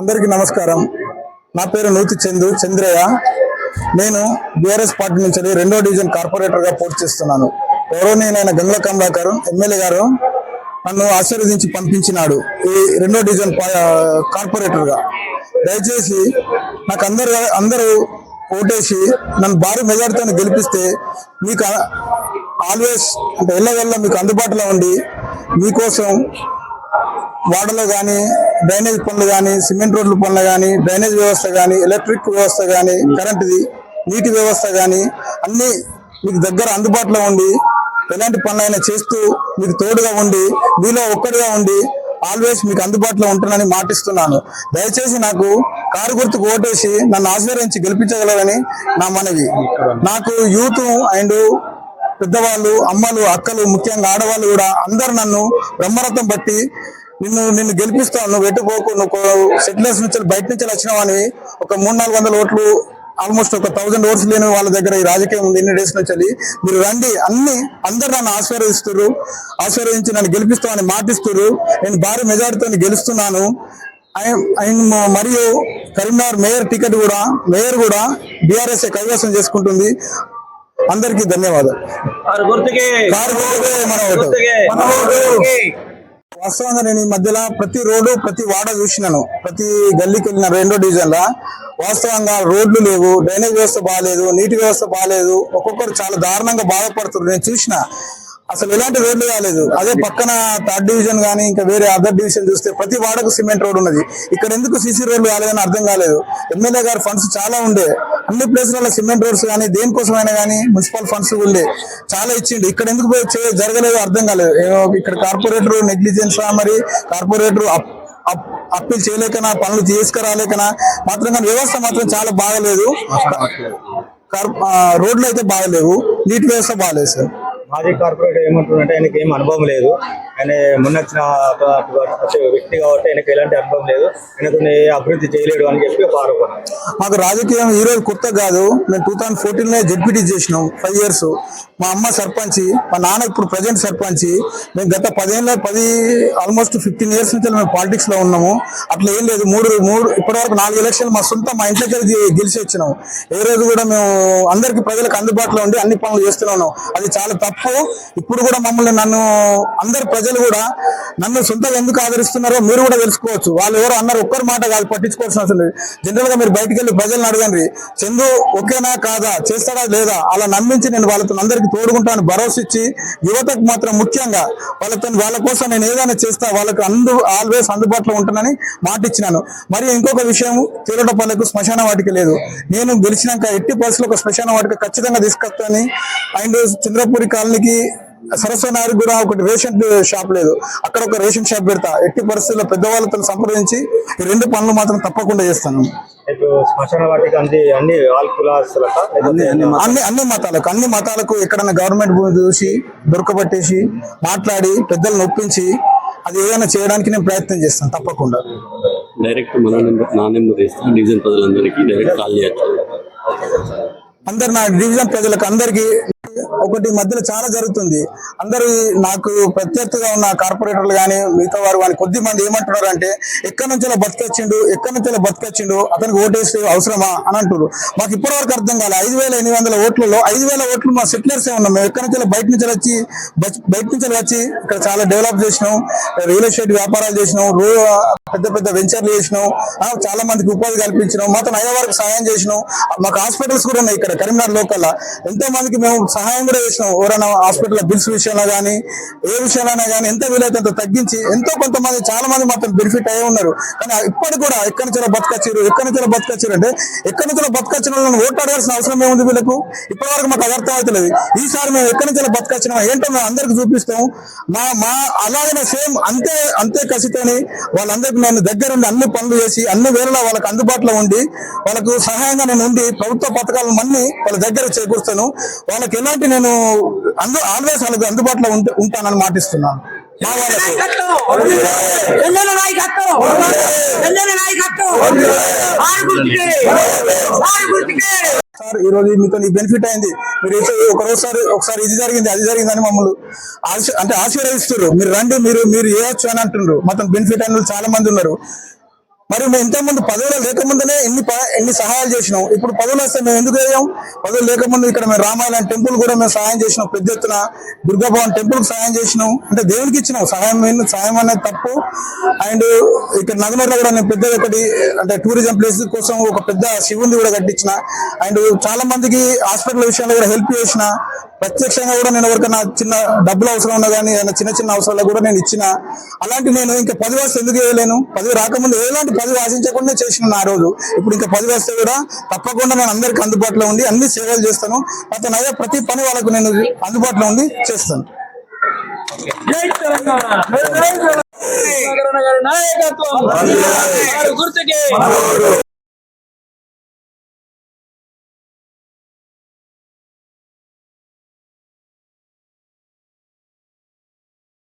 అందరికీ నమస్కారం. నా పేరు నూతి చందు చంద్రయ్య. నేను బీఆర్ఎస్ పార్టీ నుంచి రెండో డివిజన్ కార్పొరేటర్గా పోటీ చేస్తున్నాను. గౌరవనీయులైన గంగుల కమలాకర్ ఎమ్మెల్యే గారు నన్ను ఆశీర్వదించి పంపించినాడు ఈ రెండో డివిజన్ పా- కార్పొరేటర్గా. దయచేసి నాకు అందరు అందరూ ఓటేసి నన్ను భారీ మెజార్టీతో గెలిపిస్తే మీకు ఆల్వేస్ అంటే ఎల్లవెల్ల మీకు అందుబాటులో ఉండి మీకోసం వాడలో కానీ డ్రైనేజ్ పనులు కానీ సిమెంట్ రోడ్ల పనులు కానీ డ్రైనేజ్ వ్యవస్థ కానీ ఎలక్ట్రిక్ వ్యవస్థ కానీ కరెంటుది నీటి వ్యవస్థ కానీ అన్ని మీకు దగ్గర అందుబాటులో ఉండి ఎలాంటి పనులైనా చేస్తూ మీకు తోడుగా ఉండి మీలో ఒక్కడిగా ఉండి ఆల్వేస్ మీకు అందుబాటులో ఉంటానని మాటిస్తున్నాను. దయచేసి నాకు కారు గుర్తుకు ఓటేసి నన్ను ఆశీర్వించి గెలిపించగలరని నా మనవి. నాకు యూత్ అండ్ పెద్దవాళ్ళు అమ్మలు అక్కలు ముఖ్యంగా ఆడవాళ్ళు కూడా అందరు నన్ను బ్రహ్మరథం బట్టి నిన్ను నిన్ను గెలిపిస్తాను నువ్వు ఎట్టుకోకు నువ్వు సెటిలర్స్ నుంచి బయట నుంచి వచ్చినావు అని ఒక మూడు నాలుగు వందల ఓట్లు ఆల్మోస్ట్ ఒక థౌజండ్ ఓట్స్ లేని వాళ్ళ దగ్గర ఈ రాజకీయం ఉంది ఇన్ని డేస్ నుంచి. మీరు రండి అన్ని అందరు నన్ను ఆశీర్వదిస్తున్నారు ఆశీర్వదించి నన్ను గెలిపిస్తామని మాటిస్తున్నారు నేను భారీ మెజారిటీతో గెలుస్తున్నాను. ఆయన మరియు కరీంనగర్ మేయర్ టికెట్ కూడా మేయర్ కూడా బీఆర్ఎస్ కైవసం చేసుకుంటుంది. అందరికీ ధన్యవాదాలు. వాస్తవంగా నేను ఈ మధ్యలో ప్రతి రోడ్డు ప్రతి వాడ చూసినాను. ప్రతి గల్లీకి వెళ్ళిన రెండో డివిజన్ లా. వాస్తవంగా రోడ్లు లేవు డ్రైనేజ్ వ్యవస్థ బాగాలేదు నీటి వ్యవస్థ బాగాలేదు ఒక్కొక్కరు చాలా దారుణంగా బాధపడుతున్నారు. నేను చూసిన. అసలు ఎలాంటి రోడ్లు కాలేదు. అదే పక్కన థర్డ్ డివిజన్ కానీ ఇంకా వేరే అదర్ డివిజన్ చూస్తే ప్రతి వాడకు సిమెంట్ రోడ్ ఉన్నది. ఇక్కడ ఎందుకు సీసీ రోడ్లు కాలేదని అర్థం కాలేదు. ఎమ్మెల్యే గారు ఫండ్స్ చాలా ఉండే. అన్ని ప్లేసులలో సిమెంట్ రోడ్స్ కానీ దేనికోసమైనా కానీ మున్సిపల్ ఫండ్స్ ఉండే. చాలా ఇచ్చిండు. ఇక్కడ ఎందుకు జరగలేదు అర్థం కాలేదు. ఇక్కడ కార్పొరేటర్ నెగ్లిజెన్స్ మరి కార్పొరేటర్ అప్పీల్ చేయలేకనా పనులు తీసుకురాలేకనా? మాత్రం కానీ వ్యవస్థ మాత్రం చాలా బాగలేదు. కార్- రోడ్లు అయితే బాగలేవు. నీటి వ్యవస్థ బాగలేదు సార్. మాజీ కార్పొరేటర్ ఏమంటున్నారంటే ఆయనకి ఏం అనుభవం లేదు. ఆయన మొన్న వ్యక్తి కాబట్టి ఆయనకు ఎలాంటి అనుభవం లేదు. ఆయనతో అభివృద్ధి చేయలేడు అని చెప్పి ఒక ఆరోపణ. మాకు రాజకీయం ఈ రోజు కొత్త కాదు. మేము టూ థౌసండ్ ఫోర్టీన్లో జడ్పీటీ చేసినాం ఫైవ్ ఇయర్స్ మా అమ్మ సర్పంచ్ మా నాన్న ఇప్పుడు ప్రజెంట్ సర్పంచ్. మేము గత పదేళ్ళ పది ఆల్మోస్ట్ ఫిఫ్టీన్ ఇయర్స్ నుంచి మేము పాలిటిక్స్లో ఉన్నాము. అట్లా ఏం లేదు. మూడు మూడు ఇప్పటివరకు నాలుగు ఎలక్షన్లు మా సొంత మా ఇంట్లోకి గెలిచి వచ్చినాం. ఏ రోజు కూడా మేము అందరికి ప్రజలకు అందుబాటులో ఉండి అన్ని పనులు చేస్తున్నాం అది చాలా తప్పు. ఇప్పుడు కూడా మమ్మల్ని నన్ను అందరు ప్రజలు కూడా నన్ను సొంతంగా ఎందుకు ఆదరిస్తున్నారో మీరు కూడా తెలుసుకోవచ్చు. వాళ్ళు ఎవరు అన్నారు ఒక్కరి మాట కాదు పట్టించుకోవాల్సిన అవసరం లేదు. జనరల్గా మీరు బయటికి వెళ్ళి ప్రజలను అడగండి. చందు ఓకేనా కాదా? చేస్తాడా లేదా? అలా నమ్మించి నేను వాళ్ళతో అందరికి తోడుకుంటాను భరోసా ఇచ్చి యువతకు మాత్రం ముఖ్యంగా వాళ్ళతో వాళ్ళ కోసం నేను ఏదైనా చేస్తా వాళ్ళకి అందు ఆల్వేస్ అందుబాటులో ఉంటానని మాట ఇచ్చినాను. మరియు ఇంకొక విషయం తీరటపల్లెకు శ్మశాన వాటిక లేదు. నేను గెలిచినాక ఎట్టి పరిస్థితుల్లో ఒక శ్మశాన వాటిక ఖచ్చితంగా తీసుకొస్తానని అండ్ చంద్రపూరి కాలనీకి సరస్వతి నగర్ కూడా ఒకటి రేషన్ షాప్ లేదు. అక్కడ ఒక రేషన్ షాప్ పెడతా. ఎట్టి పరిస్థితుల్లో పెద్దవాళ్ళతో సంప్రదించి ఈ రెండు పనులు మాత్రం తప్పకుండా చేస్తాను. అన్ని అన్ని ఆల్ కులాస్తులక? అన్ని అన్ని మతాలకు అన్ని మతాలకు ఎక్కడైనా గవర్నమెంట్ భూమి చూసి దొరకబట్టేసి మాట్లాడి పెద్దలను ఒప్పించి అది ఏదైనా చేయడానికి నేను ప్రయత్నం చేస్తాను తప్పకుండా. డైరెక్ట్ మన నెంబర్ నా నెంబర్ ఇస్తే డివిజన్ ప్రజలందరికీ డైరెక్ట్ కాల్ చేయొచ్చు అందరు నా డివిజన్ ప్రజలకు అందరికి ఒకటి మధ్యలో చాలా జరుగుతుంది. అందరూ నాకు ప్రత్యర్థిగా ఉన్న కార్పొరేటర్లు కానీ మిగతా వారు కానీ కొద్ది మంది ఏమంటున్నారు అంటే ఎక్కడి నుంచో బతికొచ్చిండు ఎక్కడి నుంచో బతికొచ్చిండు అతనికి ఓటేసి అవసరమా అని అంటారు మాకు ఇప్పటి వరకు అర్థం కాలే. ఐదు వేల ఎనిమిది వందల ఓట్లలో ఐదు వేల ఓట్లు మా సెటిలర్సే ఉన్నాం. మేము ఎక్కడి నుంచి బయట నుంచి వచ్చి బచ్- బయట నుంచి వచ్చి ఇక్కడ చాలా డెవలప్ చేసినాం. రియల్ ఎస్టేట్ వ్యాపారాలు చేసినాం. రో పెద్ద పెద్ద వెంచర్లు చేసినాం చాలా మందికి ఉపాధి కల్పించినాం మొత్తం అయ్యే వరకు సహాయం చేసినాం మాకు హాస్పిటల్స్ కూడా ఉన్నాయి ఇక్కడ కరీంనగర్ లోకల్ ఎంతో మందికి మేము సహాయం కూడా చేసినాం ఎవరైనా హాస్పిటల్ బిల్స్ విషయంలో కానీ ఏ విషయంలో కానీ ఎంత వీలైతే అంత తగ్గించి ఎంతో కొంతమంది చాలా మంది మాత్రం బెనిఫిట్ అయ్యే ఉన్నారు. కానీ ఇప్పటికి కూడా ఎక్కడి నుంచో బతకచ్చారు ఎక్కడి నుంచో బతకచ్చారు అంటే ఎక్కడి నుంచో బతకచ్చిన వాళ్ళని ఓటు అడగాల్సిన అవసరం ఏముంది వీళ్ళకు? ఇప్పటి వరకు మాకు అది అర్థం అవుతలేదు. ఈసారి మేము ఎక్కడి నుంచో బతకచ్చినా ఏంటో మేము అందరికి చూపిస్తాం. మా మా అలాగే సేమ్ అంతే అంతే కసితోని వాళ్ళందరికీ నేను దగ్గరుండి అన్ని పనులు చేసి అన్ని వేళలా వాళ్ళకి అందుబాటులో ఉండి వాళ్ళకు సహాయంగా నేను ఉండి ప్రభుత్వ పథకాలను మన్ని వాళ్ళ దగ్గర చేకూరుస్తాను. వాళ్ళకి ఎలాంటి నేను అందు ఆల్వేస్ వాళ్ళకి అందుబాటులో ఉంటానని మాటిస్తున్నాను. మా నాయకత్వం. సార్ ఈ రోజు మీతో బెనిఫిట్ అయింది. మీరు ఒకరోజు ఒకసారి ఇది జరిగింది అది జరిగింది అని మమ్మల్ని అంటే ఆశీర్వదిస్తున్నారు మీరు రండి మీరు మీరు చేయొచ్చు అని అంటున్నారు మొత్తం బెనిఫిట్ అయిన చాలా మంది ఉన్నారు. మరి మేము ఇంతకుముందు పదవులు లేకముందునే ఎన్ని ఎన్ని సహాయాలు చేసినాం? ఇప్పుడు పదవులు వస్తే మేము ఎందుకు వేయం? పదవులు లేకముందు ఇక్కడ మేము రామాలయం టెంపుల్ కూడా మేము సహాయం చేసినాం. పెద్ద ఎత్తున దుర్గాభవన్ టెంపుల్ సహాయం చేసినాం. అంటే దేవునికి ఇచ్చినాం. సహాయం సహాయం అనేది తప్పు. అండ్ ఇక్కడ నగనూరులో కూడా నేను పెద్ద ఒకటి అంటే టూరిజం ప్లేస్ కోసం ఒక పెద్ద శివుని కూడా కట్టించిన. అండ్ చాలా మందికి హాస్పిటల్ విషయంలో కూడా హెల్ప్ చేసిన. ప్రత్యక్షంగా కూడా నేను ఎవరికైనా చిన్న డబ్బులు అవసరం ఉన్నా కానీ ఏదైనా చిన్న చిన్న అవసరాలు కూడా నేను ఇచ్చిన అలాంటి నేను ఇంకా పది వస్తే ఎందుకు వేయలేను పదవి రాకముందు ఎలాంటి పదవి ఆశించకుండా చేసిన ఆ రోజు ఇప్పుడు ఇంకా పది వస్తే కూడా తప్పకుండా నేను అందరికి అందుబాటులో ఉండి అన్ని సేవలు చేస్తాను అతను అదే ప్రతి పని వాళ్ళకు నేను అందుబాటులో ఉండి చేస్తాను నాయకత్వం గుర్తుకే